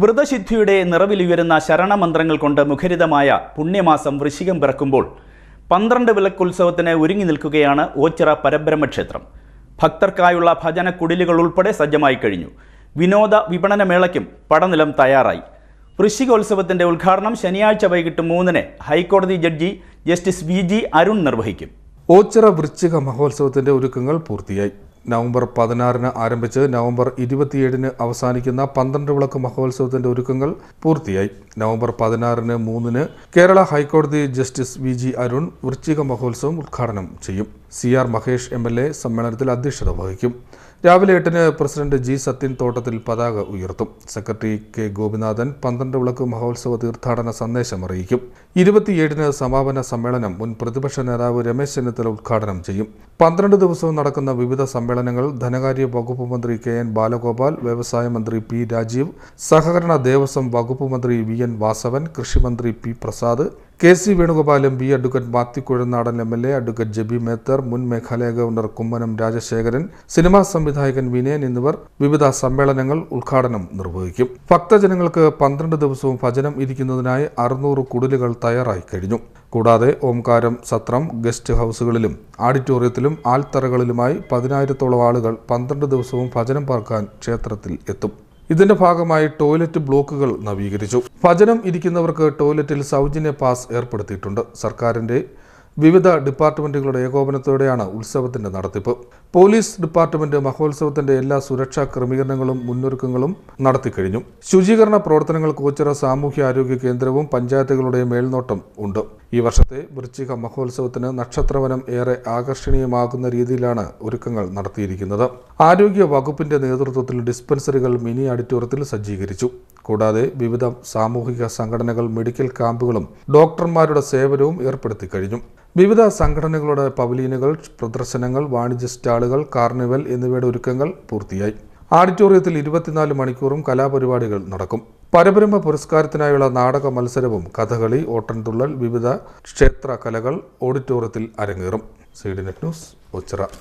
വ്രതസിദ്ധിയുടെ നിറവിലുയരുന്ന ശരണമന്ത്രങ്ങൾ കൊണ്ട് മുഖരിതമായ പുണ്യമാസം വൃശ്ചികം പിറക്കുമ്പോൾ പന്ത്രണ്ട് വിളക്കുത്സവത്തിന് ഒരുങ്ങി നിൽക്കുകയാണ് ഓച്ചിറ പരബ്രഹ്മക്ഷേത്രം. ഭക്തർക്കായുള്ള ഭജന കുടിലുകൾ ഉൾപ്പെടെ സജ്ജമായി കഴിഞ്ഞു. വിനോദ വിപണന മേളയ്ക്കും പടനിലം തയ്യാറായി. വൃശ്ചികോത്സവത്തിന്റെ ഉദ്ഘാടനം ശനിയാഴ്ച വൈകിട്ട് മൂന്നിന് ഹൈക്കോടതി judge justice V G Arun നിർവഹിക്കും. ഓച്ചിറ വൃശ്ചിക മഹോത്സവത്തിന്റെ ഒരുക്കങ്ങൾ പൂർത്തിയായി. നവംബർ പതിനാറിന് ആരംഭിച്ച് നവംബർ ഇരുപത്തിയേഴിന് അവസാനിക്കുന്ന പന്ത്രണ്ട് വിളക്ക് മഹോത്സവത്തിന്റെ ഒരുക്കങ്ങൾ പൂർത്തിയായി. നവംബർ പതിനാറിന് മൂന്നിന് കേരള ഹൈക്കോടതി ജസ്റ്റിസ് വി ജി അരുൺ വൃശ്ചിക മഹോത്സവം ഉദ്ഘാടനം ചെയ്യും. C R Mahesh M L A സമ്മേളനത്തിൽ അധ്യക്ഷത വഹിക്കും. രാവിലെ എട്ടിന് പ്രസിഡന്റ് ജി സത്യൻ തോട്ടത്തിൽ പതാക ഉയർത്തും. സെക്രട്ടറി കെ ഗോപിനാഥൻ പന്ത്രണ്ട് വിളക്ക് മഹോത്സവ തീർത്ഥാടന സന്ദേശം അറിയിക്കും. ഇരുപത്തിയേഴിന് സമാപന സമ്മേളനം മുൻ പ്രതിപക്ഷ നേതാവ് രമേശ് ചെന്നിത്തല ഉദ്ഘാടനം ചെയ്യും. പന്ത്രണ്ട് ദിവസവും നടക്കുന്ന വിവിധ സമ്മേളനങ്ങൾ ധനകാര്യ വകുപ്പ് മന്ത്രി കെ എൻ ബാലഗോപാൽ വ്യവസായ മന്ത്രി പി രാജീവ് സഹകരണ ദേവസ്വം വകുപ്പ് മന്ത്രി വി എൻ വാസവൻ കൃഷിമന്ത്രി P Prasad K C വേണുഗോപാലും B advocate Mathew Kuzhalnadan M L A advocate Jebi Mather മുൻ മേഘാലയ ഗവർണർ കുമ്മനം രാജശേഖരൻ സിനിമാ സംവിധായകൻ വിനയൻ എന്നിവർ വിവിധ സമ്മേളനങ്ങൾ ഉദ്ഘാടനം നിർവഹിക്കും. ഭക്തജനങ്ങൾക്ക് പന്ത്രണ്ട് ദിവസവും ഭജനം ഇരിക്കുന്നതിനായി അറുന്നൂറ് കുടിലുകൾ തയ്യാറായി കഴിഞ്ഞു. കൂടാതെ ഓംകാരം സത്രം ഗസ്റ്റ് ഹൗസുകളിലും ഓഡിറ്റോറിയത്തിലും ആൽത്തറകളിലുമായി പതിനായിരത്തോളം ആളുകൾ പന്ത്രണ്ട് ദിവസവും ഭജനം പാർക്കാൻ ക്ഷേത്രത്തിൽ എത്തും. ഇതിന്റെ ഭാഗമായി ടോയ്ലറ്റ് ബ്ലോക്കുകൾ നവീകരിച്ചു. ഭജനം ഇരിക്കുന്നവർക്ക് ടോയ്ലറ്റിൽ സൗജന്യ പാസ് ഏർപ്പെടുത്തിയിട്ടുണ്ട്. സർക്കാരിന്റെ വിവിധ ഡിപ്പാർട്ട്മെന്റുകളുടെ ഏകോപനത്തോടെയാണ് ഉത്സവത്തിന്റെ നടത്തിപ്പ്. പോലീസ് ഡിപ്പാർട്ട്മെന്റ് മഹോത്സവത്തിന്റെ എല്ലാ സുരക്ഷാ ക്രമീകരണങ്ങളും മുന്നൊരുക്കങ്ങളും നടത്തിക്കഴിഞ്ഞു. ശുചീകരണ പ്രവർത്തനങ്ങൾ കോച്ചിറ സാമൂഹ്യ ആരോഗ്യ കേന്ദ്രവും പഞ്ചായത്തുകളുടെ മേൽനോട്ടം ഉണ്ട്. ഈ വർഷത്തെ വൃശ്ചിക മഹോത്സവത്തിന് നക്ഷത്രവനം ഏറെ ആകർഷണീയമാകുന്ന രീതിയിലാണ് ഒരുക്കങ്ങൾ നടത്തിയിരിക്കുന്നത്. ആരോഗ്യ വകുപ്പിന്റെ നേതൃത്വത്തിൽ ഡിസ്പെൻസറികൾ മിനി ഓഡിറ്റോറിയത്തിൽ സജ്ജീകരിച്ചു. കൂടാതെ വിവിധ സാമൂഹിക സംഘടനകൾ മെഡിക്കൽ ക്യാമ്പുകളും ഡോക്ടർമാരുടെ സേവനവും ഏർപ്പെടുത്തി കഴിഞ്ഞു. വിവിധ സംഘടനകളുടെ പവലീനുകൾ പ്രദർശനങ്ങൾ വാണിജ്യ സ്റ്റാളുകൾ കാർണിവൽ എന്നിവയുടെ ഒരുക്കങ്ങൾ പൂർത്തിയായി. ഓഡിറ്റോറിയത്തിൽ ഇരുപത്തിനാല് മണിക്കൂറും കലാപരിപാടികൾ നടക്കും. പരബ്രഹ്മ പുരസ്കാരത്തിനായുള്ള നാടക മത്സരവും കഥകളി ഓട്ടൻതുള്ളൽ വിവിധ ക്ഷേത്ര കലകൾ ഓഡിറ്റോറിയത്തിൽ അരങ്ങേറും. C D net news Oachira